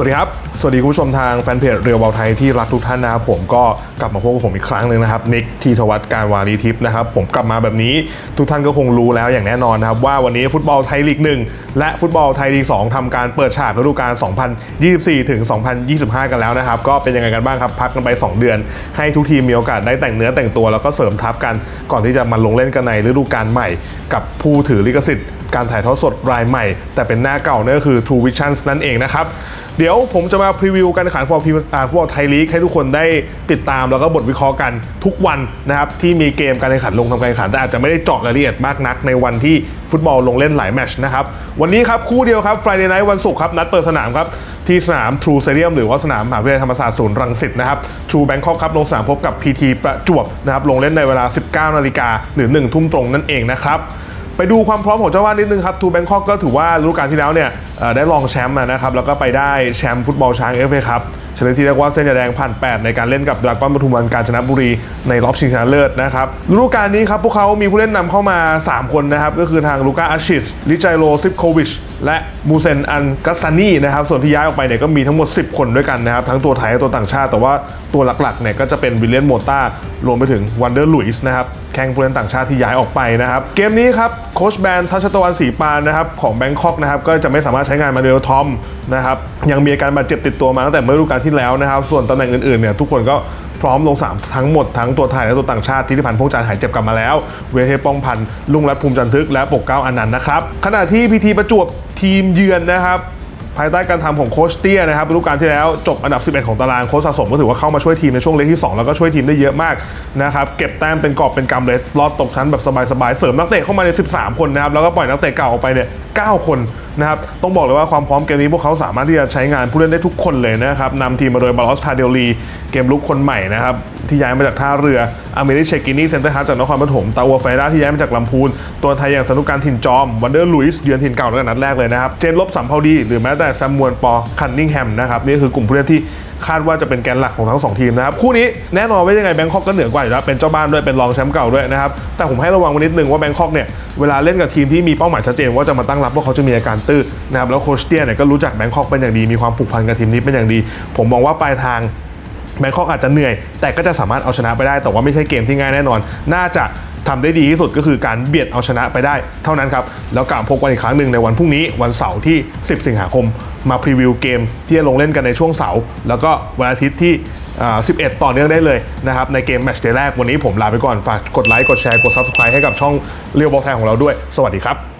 วัสดีครับ สวัสดีคุณผู้ชมทางแฟนเพจเรียวบอลไทยที่รักทุกท่านนะครับผมก็กลับมาพบกับผมอีกครั้งหนึ่งนะครับนิกทีทวัฒน์การวารีทิพย์นะครับผมกลับมาแบบนี้ทุกท่านก็คงรู้แล้วอย่างแน่นอนนะครับว่าวันนี้ฟุตบอลไทยลีก 1 และฟุตบอลไทยลีก 2ทำการเปิดฉากฤดูกาล 2024 ถึง 2025 กันแล้วนะครับ ก็เป็นยังไงกันบ้างครับพักกันไป 2 เดือน ให้ทุกทีมมีโอกาสได้แต่งเนื้อแต่งตัวแล้วก็เสริมทัพกันก่อนที่จะมาลงเล่นกันในฤดูกาลใหม่ กับผู้ถือลิขสิทธิ์ การถ่ายทอดสดรายใหม่ แต่เป็นหน้าเก่านั่นก็คือ True Vision นั่นเองนะครับ เดี๋ยวผมจะมาพรีวิวการแข่งขันฟุตบอลพีอาฟุตบอลไทยลีกให้ทุกคนได้ติดตามแล้วก็บทวิเคราะห์กันทุกวันนะครับที่มีเกมการแข่งขันลงทำการแข่งขันแต่อาจจะไม่ได้เจาะรายละเอียดมากนักในวันที่ฟุตบอลลงเล่นหลายแมชนะครับวันนี้ครับคู่เดียวครับ Friday Night วันศุกร์ครับนัดเปิดสนามครับที่สนาม True Stadium หรือว่าสนามมหาวิทยาลัยธรรมศาสตร์ศูนย์รังสิตนะครับ True Bangkok ครับลงสนามพบกับ PT ประจวบนะครับลงเล่นในเวลา 19นาฬิกาหรือ1ทุ่มตรงนั่นเองนะครับ ไปดูความพร้อมของเจ้าบ้านนิดนึงครับทูแบงคอกก็ถือว่าฤดูกาลที่แล้วเนี่ยได้รองแชมป์นะครับแล้วก็ไปได้แชมป์ฟุตบอลช้างเอฟเอครับ ชนิดที่เรียกว่าเส้นยาแดงผ่าน8ในการเล่นกับดราก้อนปทุมวันกาญจนบุรีในรอบชิงชนะเลิศนะครับฤดูกาลนี้ครับพวกเขามีผู้เล่นนำเข้ามา 3 คนนะครับ ก็คือทางลูก้าอาชิสลิจายโรซิปโควิชและมูเซนอันกัสซานีนะครับ ส่วนที่ย้ายออกไปเนี่ยก็มีทั้งหมด 10 คนด้วยกันนะครับ ทั้งตัวไทยและตัวต่างชาติ แต่ว่าตัวหลักๆเนี่ยก็จะเป็นวิลเลียนโมต้ารวมไปถึงวันเดอร์ลุยส์นะครับแข่งผู้เล่นต่างชาติที่ย้ายออกไปนะครับ เกมนี้ครับโคชแบนทัชตะวันสีปานนะครับของแบงคอกนะครับก็จะไม่สามารถใช้งานมาเดลทอมนะครับยังมีอาการบาดเจ็บติดตัวมาตั้งแต่เมื่อฤดูกาลที่แล้วนะครับ ส่วนตำแหน่งอื่นๆเนี่ยทุกคนก็พร้อมลงสนามทั้งหมดทั้งตัวไทยและตัวต่างชาติที่ที่พันธ์พงจันทร์หายเจ็บกลับมาแล้ว เวเทป้องพันธ์ลุงรัตภูมิจันทึกและปกเก้าอนันต์นะครับขณะที่พีทีประจวบทีมเยือนนะครับ ภายใต้การทำของโคชเตี้ยนะครับฤดูกาลที่แล้วจบอันดับ 11 ของตารางโค้ชสะสมก็ถือว่าเข้ามาช่วยทีมในช่วงเลขที่ 2 แล้วก็ช่วยทีมได้เยอะมากนะครับเก็บแต้มเป็นกอบเป็นกำเลยรอดตกชั้นแบบสบายๆเสริมนักเตะเข้ามาใน 13 คนนะครับแล้วก็ปล่อยนักเตะเก่าออกไปเนี่ย9 คนนะครับต้องบอกเลยว่าความพร้อมเกมนี้พวกเขาสามารถที่จะใช้งานผู้เล่นได้ทุกคนเลยนะครับนำทีมมาโดยบาลอสทาเดลีเกมลุกคนใหม่นะครับ ที่ย้ายมาจากท่าเรืออเมริเชกินีเซ็นเตอร์ฮาร์จากนครปฐมตาวัวไฟด้าที่ย้ายมาจากลำพูน ตัวไทยอย่างสนุกการถิ่นจอมวันเดอร์ลุยส์เยือนถิ่นเก่าตั้งแต่นัดแรกเลยนะครับ เจนลบสัมภาดี หรือแม้แต่แซมมวนปอคันนิงแฮมนะครับนี่คือกลุ่มผู้เล่นที่คาดว่าจะเป็นแกนหลักของทั้งสองทีมนะครับ คู่นี้แน่นอนว่ายังไงแบงคอกก็เหนือกว่าอยู่แล้วเป็นเจ้าบ้านด้วยเป็นรองแชมป์เก่าด้วยนะครับ แต่ผมให้ระวังไว้นิดนึงว่าแบงคอกเนี่ยเวลาเล่นกับทีมที่มีเป้าหมายชัดเจนว่าจะมาตั้งรับว่าเขาจะมีอาการตื้อนะครับแล้วโคชเตียเนี่ยก็รู้จักแบงคอกเป็นอย่างดีมีความผูกพันกับทีมนี้เป็นอย่างดี ผมมองว่าปลายทาง แบงคอกอาจจะเหนื่อย แต่ก็จะสามารถเอาชนะไปได้ แต่ว่าไม่ใช่เกมที่ง่ายแน่นอน น่าจะทำได้ดีที่สุดก็คือการเบียดเอาชนะไปได้เท่านั้นครับ แล้วกลับพบกันอีกครั้งหนึ่งในวันพรุ่งนี้วันเสาร์ที่ 10 สิงหาคม มาพรีวิวเกมที่จะลงเล่นกันในช่วงเสาร์แล้วก็วันอาทิตย์ที่ 11 ต่อเนื่องได้เลยนะครับ ในเกมแมตช์เดย์แรกวันนี้ผมลาไปก่อนฝากกดไลค์กดแชร์กด Subscribe ให้กับช่องเรียวบอกไทยของเราด้วย สวัสดีครับ